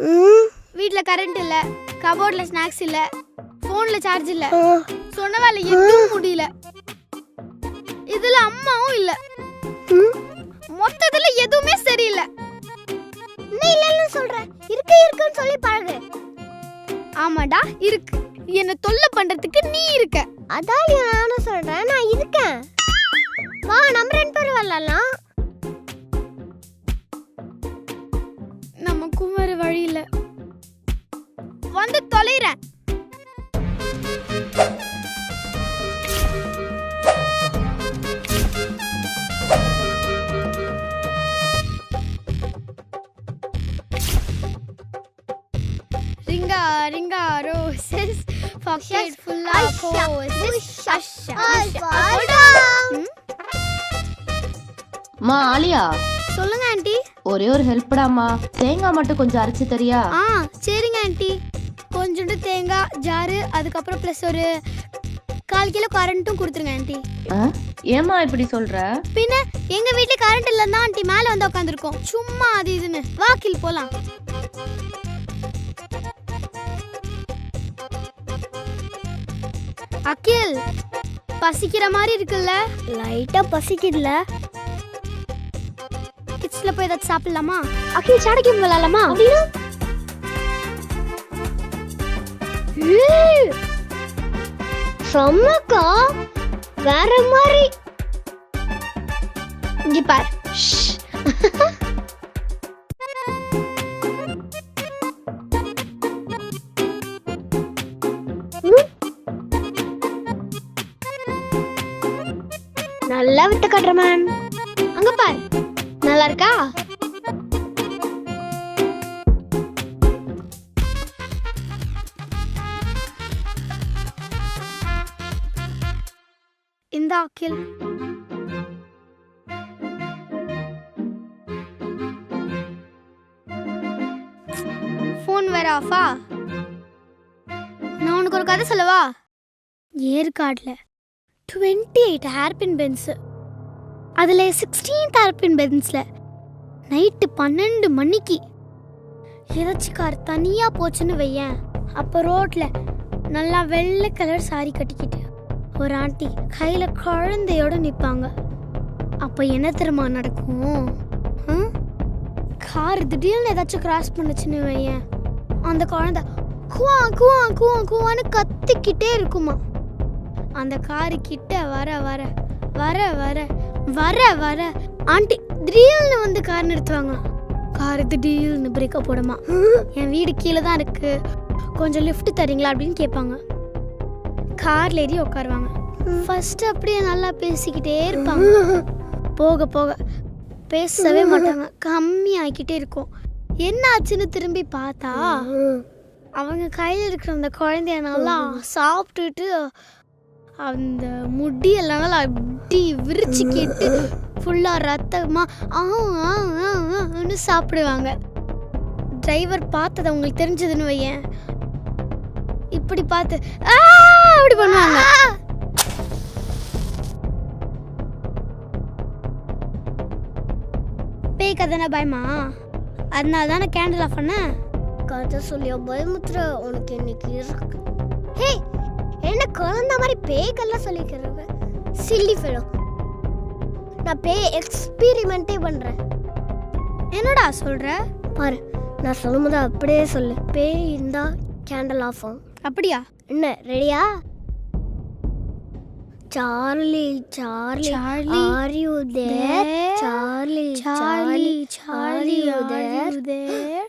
ம் வீட்ல கரண்ட் இல்ல கபோர்ட்ல ஸ்நாக்ஸ் இல்ல போன்ல சார்ஜ் இல்ல. சொன்ன வேலை எதுவும் முடியல. இதுல அம்மாவும் இல்ல. மொத்தத்துல எதுவுமே சரியில்லை. என்ன இல்லைன்னு சொல்ற. இருக்கு இருக்குன்னு சொல்லி பழகு. ஆமாடா இருக்கு. என்ன தொல்லை பண்றதுக்கு நீ இருக்க. அதான் நானும் சொல்றேன் நான் இருக்கேன். வா நம்ம ரெண்டு பேரும் விளாடலாம் ரிங்கா ரிங்கா ரோசஸ் பாக்கெட் ஃபுல்லா அஷ்ஷா, போசஸ் அஷ்ஷா அஷ்ஷா. ம், மா ஆலியா. சொல்லுங்க ஆண்டி. ஒரே ஒரு ஹெல்ப்டாமா தேங்காய் மட்டும் கொஞ்சம் அரைச்சு தரியா? ஆ சரிங்க ஆண்டி. கொஞ்சோண்டு தேங்காய் ஜாரு அதுக்கப்புறம் ப்ளஸ் ஒரு கால் கிலோ கரண்ட்டும் கொடுத்துருங்க ஆண்டி. ஆ? ஏம்மா இப்படி சொல்ற? பின்ன எங்க வீட்ல கரண்ட் இல்லைன்னா ஆண்டி மேல வந்து உட்காந்துருக்கோம் சும்மா அது இதுன்னு. வாக்கில் போலாம். அகில் பசிக்கிற மாதிரி இருக்குல்ல? லைட்டா பசிக்குதுல. கிட்ஸ்ல போய் ஏதாச்சும் சாப்பிடலாமா? அக்கில் சாட கேம் விளாடலாமா? செம்மக்கா வேற மாதிரி. இங்க பார். நல்லா விட்டு காட்டுற மேம் அங்க பார். நல்லா இருக்கா? இந்த அக்கில். ஃபோன் வேற ஆஃபா நான் உனக்கு ஒரு கதை சொல்லவா? ஏற்காட்டில் டுவெண்ட்டி எயிட் ஹேர்பின் பென்ஸு அதில் சிக்ஸ்டீன்த் ஹேர்பின் பென்ஸில் நைட்டு பன்னெண்டு மணிக்கு ஏதாச்சும் கார் தனியாக போச்சுன்னு வையேன். அப்போ ரோட்டில் நல்லா வெள்ளை கலர் சாரி கட்டிக்கிட்டு ஒரு ஆண்டி கையில் குழந்தையோட நிற்பாங்க அப்போ என்ன தெரியுமா நடக்கும்? ம்? கார் திடீர்னு ஏதாச்சும் கிராஸ் பண்ணுச்சுன்னு வையேன். அந்த குழந்தை குவா குவா குவா குவான்னு கத்திக்கிட்டே இருக்குமா? அந்த காரு கிட்ட வர வர வர வர வர வர. ஆண்டி திடீர்னு வந்து கார் நிறுத்துவாங்க. கார் திடீர்னு பிரேக்கப் போடுமா? என் வீடு கீழே தான் இருக்கு. கொஞ்சம் லிஃப்ட் தரீங்களா அப்படின்னு கேட்பாங்க. கார்ல ஏறி உட்காருவாங்க. ஃபர்ஸ்ட் அப்படியே நல்லா பேசிக்கிட்டே இருப்பாங்க. போக போக பேசவே மாட்டாங்க. கம்மி ஆகிக்கிட்டே இருக்கும். என்ன ஆச்சுன்னு திரும்பி பார்த்தா அவங்க கையில் இருக்கிற அந்த குழந்தைய நல்லா சாப்பிட்டுட்டு அந்த முடியெல்லாம் நல்லா அப்படி விரிச்சு கேட்டு ஃபுல்லாக ரத்தமாக ஆ ஆன்னு சாப்பிடுவாங்க. டிரைவர் பார்த்தது அவங்களுக்கு தெரிஞ்சதுன்னு வையேன். இப்படி பார்த்து ஆ! அப்படி பண்ணுவாங்க. பேய் கதைனா பயமா? அதனால தான் நான் கேண்டில் ஆஃப் பண்ணேன் கதை சொல்லியா பயமுத்துற உனக்கு இன்னைக்கு இருக்கு. ஹே! என்ன குழந்த மாதிரி பேய்க்கெல்லாம் சொல்லிக்கிறவ சில்லி ஃபெலோ நான் பேய் எக்ஸ்பீரிமெண்ட்டே பண்றேன். என்னடா சொல்ற? பாரு நான் சொல்லும்போது அப்படியே சொல்லு. பேய் இருந்தா கேண்டல் ஆஃப் ஆகும். அப்படியா? என்ன ரெடியா Charlie Charlie are you there? Charlie Charlie Charlie there? there?